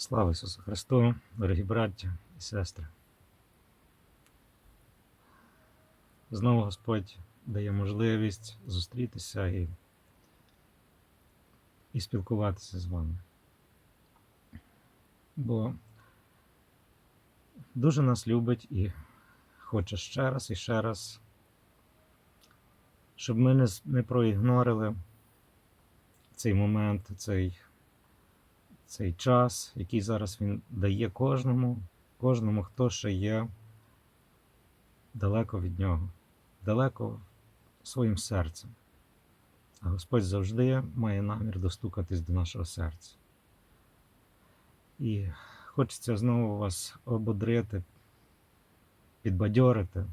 Слава Ісусу Христу, дорогі браття і сестри. Знову Господь дає можливість зустрітися і, і спілкуватися з вами. Бо дуже нас любить і хоче ще раз і ще раз, щоб ми не, не проігнорили цей момент, цей цей час, який зараз він дає кожному, кожному, хто ще є далеко від нього, далеко своїм серцем. А Господь завжди має намір достукатись до нашого серця. І хочеться знову вас ободрити, підбадьорити.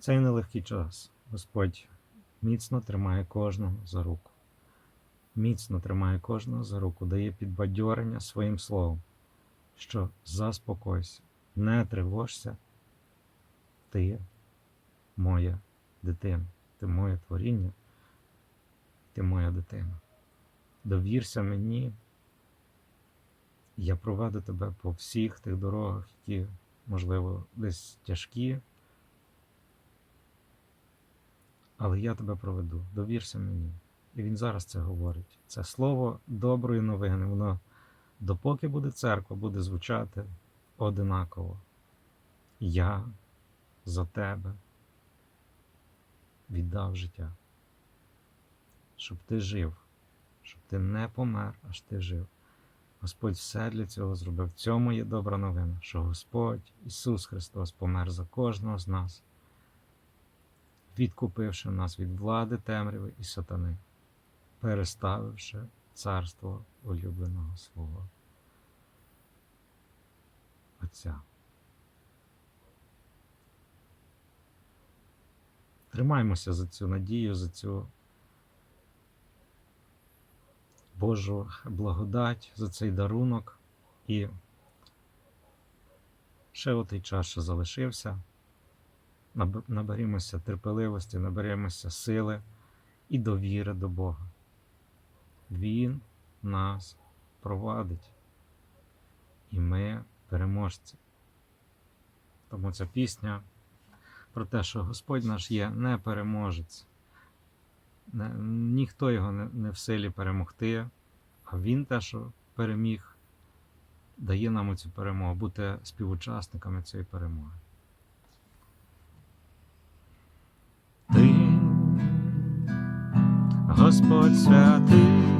Цей нелегкий час. Господь міцно тримає кожного за руку міцно тримає кожного за руку, дає підбадьорення своїм словом, що заспокойся, не тривожся, ти моя дитина, ти моє творіння, ти моя дитина. Довірся мені, я проведу тебе по всіх тих дорогах, які, можливо, десь тяжкі. Але я тебе проведу, довірся мені. І він зараз це говорить. Це слово доброї новини. Воно допоки буде церква, буде звучати одинаково. Я за тебе віддав життя. Щоб ти жив, щоб ти не помер, аж ти жив. Господь все для цього зробив. В цьому є добра новина, що Господь Ісус Христос помер за кожного з нас, відкупивши нас від влади темряви і сатани переставивши царство улюбленого свого Отця. Тримаймося за цю надію, за цю Божу благодать, за цей дарунок і ще отий час, що залишився. Наберімося терпеливості, наберемося сили і довіри до Бога. Він нас провадить, і ми переможці. Тому ця пісня про те, що Господь наш є не переможець. Ніхто його не, в силі перемогти, а Він те, що переміг, дає нам цю перемогу, бути співучасниками цієї перемоги. Ти Господь святий,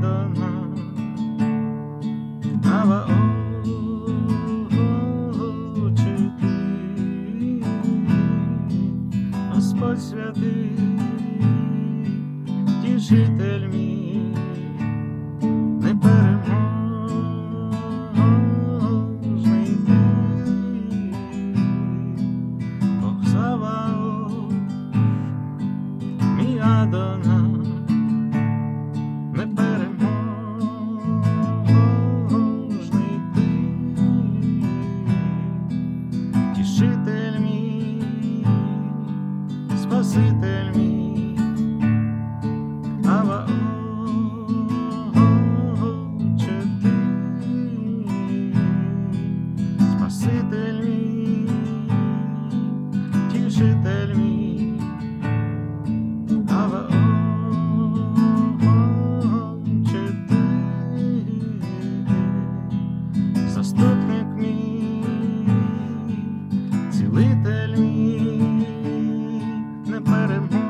мій Адонай, Аваотче ти, Господь святий, тішитель мій, непереможний ти, Бог мій Адонай, Спаситель мій, тішитель мій, аве чи ти заступник мій, цілитель мій, непереможний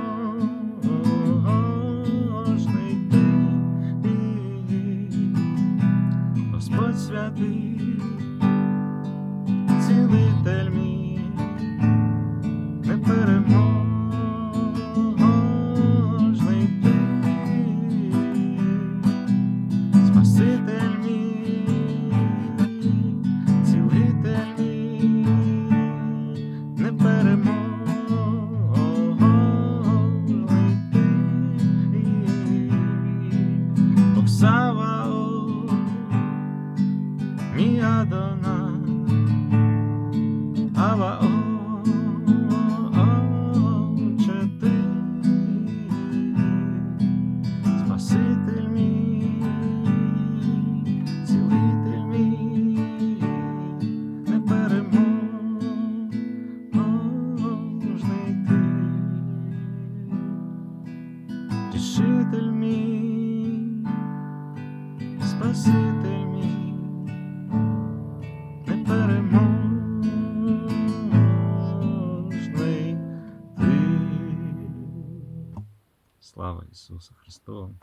ти, Господь святий. Ісусу Христу!